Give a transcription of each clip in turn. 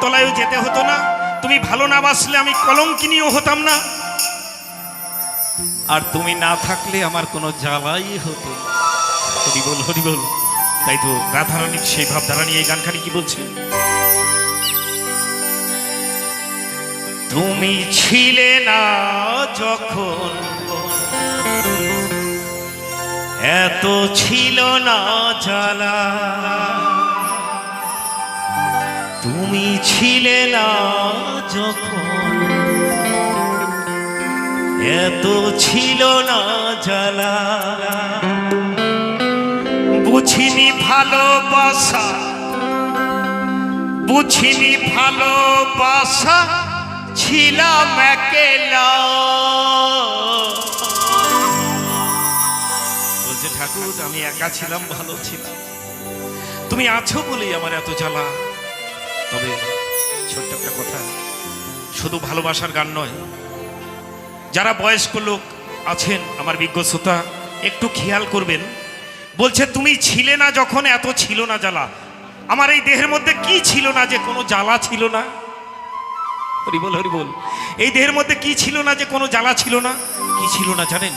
তলায়ও যেতে হতো না। তুমি ভালো না বাসলে আমি কলঙ্কিনীও হতাম না। আর তুমি না থাকলে আমার কোনো জ্বালাই হতো। হরি বল হরি বল। তাই তো রাধারানীর সেই ভাবধারা নিয়ে এই গানখানি কি বলছে? তুমি ছিলে না যখন এত ছিল না জ্বালা। তুমি ছিলে না যখন। এত ছিল না জ্বালা। বুঝিনি ভালোবাসা। বুঝিনি ভালোবাসা, ছিলাম একেলা। বলছে, ঠাকুর, আমি একা ছিলাম, ভালো ছিলাম। তুমি আছো বলেই আমার এত জ্বালা। তবে ছোট্ট একটা কথা। শুধু ভালোবাসার গান নয়, যারা বয়স্ক লোক আছেন, আমার বিজ্ঞ শ্রোতা, একটু খেয়াল করবেন। বলছে, তুমি ছিলে না যখন এত ছিল না জ্বালা। আমার এই দেহের মধ্যে কি ছিল না যে কোনো জ্বালা ছিল না? হরিবল হরিবল এই দেহের মধ্যে কি ছিল না যে কোনো জ্বালা ছিল না? কি ছিল না জানেন?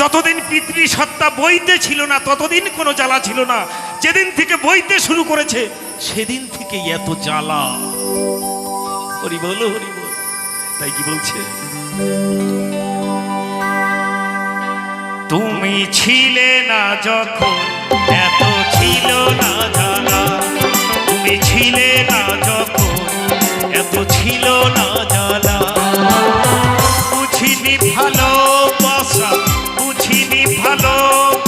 যতদিন পিতৃ সত্তা বইতে ছিল না, ততদিন কোনো জ্বালা ছিল না। যেদিন থেকে বইতে শুরু করেছে, সেদিন থেকে এত জ্বালা। হরি বলো, হরি বল। তাই কি বলছে? তুমি ছিলে না যখন, এত ছিল না জ্বালা। তুমি ছিলে না যখন, এত ছিল না জ্বালা। বুঝিনি ভালোবাসা বুঝিনি ভালোবাসা।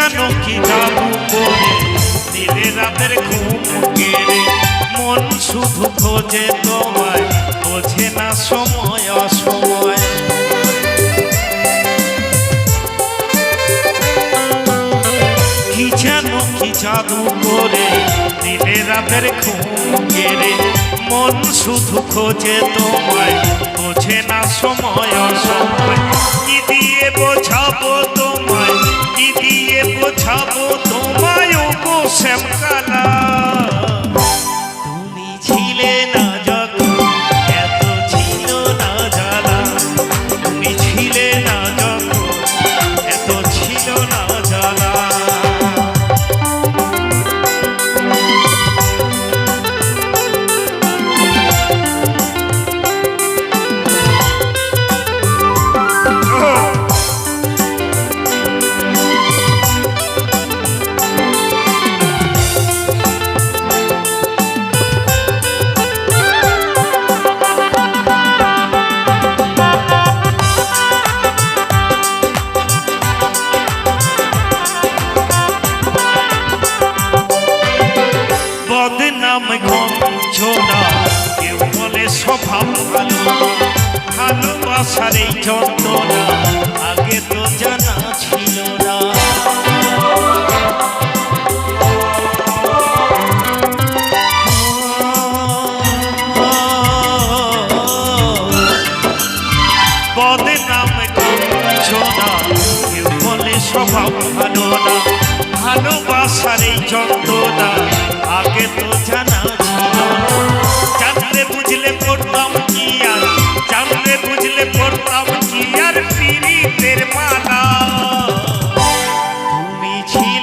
কি কি জাদু করে? দিলে রাতের ঘুম কেড়ে মন শুধু খোঁজে তোমায়, বোঝে না সময় অসময়। কি কি জাদু করে দিলে রাতের ঘুম কেড়ে মন শুধু খোঁজে তোমায়, বোঝে না সময় অসময়। কি দিয়ে বোঝাবো বোঝাবো তোমায় শ্যামকালা বদনাম গঞ্জনা কেউ বলে স্বভাব ভালো ভালোবাসার এই যন্ত্রণা, আগে তো জানা ছিল না। বদনাম গঞ্জনা কেউ বলে স্বভাব ভালো না ভালোবাসার এই যন্ত্রণা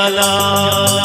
জালা